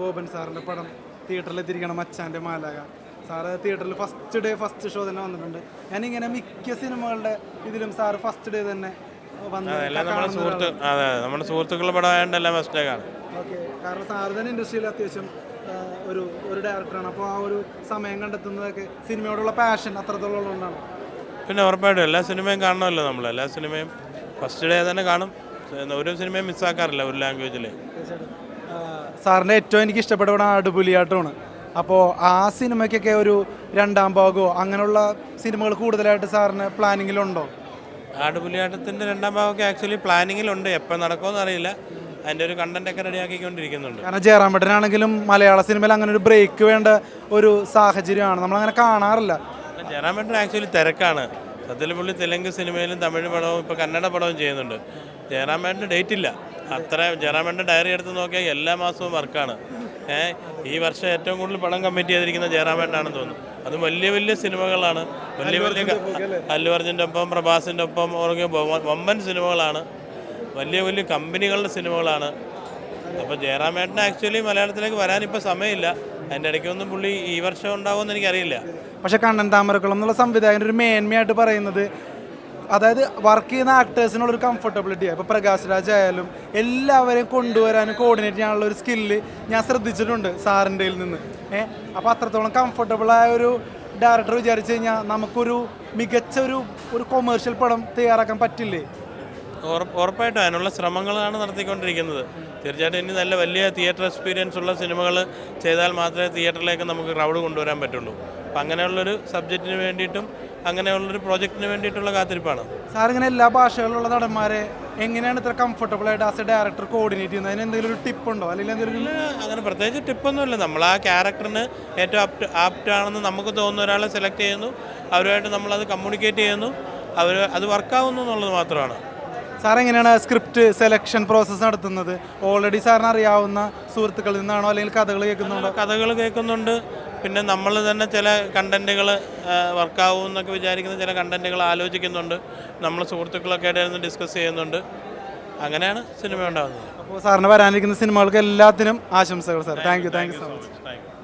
ബോബൻ സാറിന്റെ പടം തിയേറ്ററിൽ എത്തിയിരിക്കണം മച്ചാന്റെ മാലാക സാറ് തിയേറ്ററിൽ ഫസ്റ്റ് ഡേ ഫസ്റ്റ് ഷോ തന്നെ വന്നിട്ടുണ്ട്. ഞാനിങ്ങനെ മിക്ക സിനിമകളുടെ ഇതിലും സാറ് ഫസ്റ്റ് ഡേ തന്നെ നമ്മുടെ സുഹൃത്തുക്കളുടെ പടമായതുകൊണ്ട് എല്ലാം മിസ്റ്റേക്കാണ് ഓക്കെ. കാരണം സാറ് തന്നെ ഇൻഡസ്ട്രിയിൽ അത്യാവശ്യം ഒരു ഒരു ഡയറക്ടറാണ് അപ്പോൾ ആ ഒരു സമയം കണ്ടെത്തുന്നതൊക്കെ സിനിമയോടുള്ള പാഷൻ അത്രത്തോളം ഉള്ളതുകൊണ്ടാണ്. പിന്നെ ഉറപ്പായിട്ടും എല്ലാ സിനിമയും കാണണമല്ലോ നമ്മൾ എല്ലാ സിനിമയും ഫസ്റ്റ് ഡേ തന്നെ കാണും. ഒരു സിനിമയും മിസ്സാക്കാറില്ല ഒരു ലാംഗ്വേജിൽ സാറിന്റെ ഏറ്റവും എനിക്ക് ഇഷ്ടപ്പെട്ട പടം ആടുപുലിയാട്ടമാണ് അപ്പോൾ ആ സിനിമയ്ക്കൊക്കെ ഒരു രണ്ടാം ഭാഗമോ അങ്ങനെയുള്ള സിനിമകൾ കൂടുതലായിട്ട് സാറിന് പ്ലാനിങ്ങിലുണ്ടോ? ആടുപുലിയാട്ടത്തിന്റെ രണ്ടാം ഭാഗമൊക്കെ ആക്ച്വലി പ്ലാനിങ്ങിലുണ്ട്. എപ്പോൾ നടക്കുമെന്ന് അറിയില്ല. അതിന്റെ ഒരു കണ്ടന്റ് ഒക്കെ റെഡിയാക്കിക്കൊണ്ടിരിക്കുന്നുണ്ട്. കാരണം ജയറാമേട്ടനാണെങ്കിലും മലയാള സിനിമയിൽ അങ്ങനെ ഒരു ബ്രേക്ക് വേണ്ട ഒരു സാഹചര്യമാണ്. നമ്മളങ്ങനെ കാണാറില്ല. ജയറാമേട്ടൻ ആക്ച്വലി തിരക്കാണ്. സത്യത്തിൽ പുള്ളി തെലുങ്ക് സിനിമയിലും തമിഴ് പടവും ഇപ്പോൾ കന്നഡ പടവും ചെയ്യുന്നുണ്ട്. ജയറാമേട്ടന് ഡേറ്റ് ഇല്ല അത്ര ജയറാമേട്ടന്റെ ഡയറി എടുത്ത് നോക്കിയാൽ എല്ലാ മാസവും വർക്കാണ്. ഏഹ് ഈ വർഷം ഏറ്റവും കൂടുതൽ പടം കമ്മിറ്റ് ചെയ്തിരിക്കുന്ന ജയറാമേട്ടനാണെന്ന് തോന്നുന്നു. അത് വലിയ വലിയ സിനിമകളാണ്. വലിയ വലിയ അല്ലു? അർജുന്റെ ഒപ്പം പ്രഭാസിന്റെ ഒപ്പം വമ്പൻ സിനിമകളാണ്. വലിയ വലിയ കമ്പനികളുടെ സിനിമകളാണ്. അപ്പോൾ ജയറാമേട്ടന് ആക്ച്വലി മലയാളത്തിലേക്ക് വരാൻ ഇപ്പോൾ സമയമില്ല. അതിന്റെ ഇടയ്ക്കൊന്നും പുള്ളി ഈ വർഷം ഉണ്ടാവുമെന്ന് എനിക്കറിയില്ല. പക്ഷെ കണ്ണൻ താമരക്കുളം എന്നുള്ള സംവിധായകന്റെ ഒരു മേന്മയായിട്ട് പറയുന്നത് അതായത് വർക്ക് ചെയ്യുന്ന ആക്ടേഴ്സിനുള്ള ഒരു കംഫർട്ടബിലിറ്റി ഇപ്പോൾ പ്രകാശ് രാജ് ആയാലും എല്ലാവരെയും കൊണ്ടുവരാനും കോർഡിനേറ്റ് ചെയ്യാനുള്ള ഒരു സ്കില്ല് ഞാൻ ശ്രദ്ധിച്ചിട്ടുണ്ട് സാറിന്റെ നിന്ന്. ഏഹ് അപ്പോൾ അത്രത്തോളം കംഫർട്ടബിളായ ഒരു ഡയറക്ടർ വിചാരിച്ചു കഴിഞ്ഞാൽ നമുക്കൊരു മികച്ച ഒരു ഒരു കൊമേഴ്ഷ്യൽ പടം തയ്യാറാക്കാൻ പറ്റില്ലേ? ഉറപ്പായിട്ടും അതിനുള്ള ശ്രമങ്ങളാണ് നടത്തിക്കൊണ്ടിരിക്കുന്നത്. തീർച്ചയായിട്ടും ഇനി നല്ല വലിയ തിയേറ്റർ എക്സ്പീരിയൻസ് ഉള്ള സിനിമകൾ ചെയ്താൽ മാത്രമേ തിയേറ്ററിലേക്ക് നമുക്ക് ക്രൗഡ് കൊണ്ടുവരാൻ പറ്റുള്ളൂ. അപ്പം അങ്ങനെയുള്ളൊരു സബ്ജക്റ്റിന് വേണ്ടിയിട്ടും അങ്ങനെയുള്ളൊരു പ്രോജക്റ്റിന് വേണ്ടിയിട്ടുള്ള കാത്തിരിപ്പാണ്. സാർ ഇങ്ങനെ എല്ലാ ഭാഷകളിലുള്ള നടന്മാരെ എങ്ങനെയാണ് ഇത്ര കംഫർട്ടബിൾ ആയിട്ട് ആസ് എ ഡയറക്ടർ കോർഡിനേറ്റ് ചെയ്യുന്നത്? അതിന് എന്തെങ്കിലും ഒരു ടിപ്പ് ഉണ്ടോ? അല്ലെങ്കിൽ എന്തെങ്കിലും അങ്ങനെ പ്രത്യേകിച്ച് ടിപ്പൊന്നുമില്ല നമ്മൾ ആ ക്യാരക്ടറിന് ഏറ്റവും ആപ്റ്റ് ആപ്റ്റ് ആണെന്ന് നമുക്ക് തോന്നുന്ന ഒരാളെ സെലക്ട് ചെയ്യുന്നു. അവരുമായിട്ട് നമ്മളത് കമ്മ്യൂണിക്കേറ്റ് ചെയ്യുന്നു. അവർ അത് വർക്കാവുന്നു എന്നുള്ളത് മാത്രമാണ്. സാർ എങ്ങനെയാണ് സ്ക്രിപ്റ്റ് സെലക്ഷൻ പ്രോസസ്സ് നടത്തുന്നത്? ഓൾറെഡി സാറിന് അറിയാവുന്ന സുഹൃത്തുക്കളിൽ നിന്നാണോ അല്ലെങ്കിൽ കഥകൾ കേൾക്കുന്നുണ്ടോ? കഥകൾ കേൾക്കുന്നുണ്ട്. പിന്നെ നമ്മൾ തന്നെ ചില കണ്ടന്റുകൾ വർക്കാവും എന്നൊക്കെ വിചാരിക്കുന്ന ചില കണ്ടന്റുകൾ ആലോചിക്കുന്നുണ്ട്. നമ്മൾ സുഹൃത്തുക്കളൊക്കെ ആയിട്ട് ഡിസ്കസ് ചെയ്യുന്നുണ്ട്. അങ്ങനെയാണ് സിനിമ ഉണ്ടാകുന്നത് അപ്പോൾ സാറിന് വരാനിരിക്കുന്ന സിനിമകൾക്ക് എല്ലാത്തിനും ആശംസകൾ sir. Thank you thank you so much thank you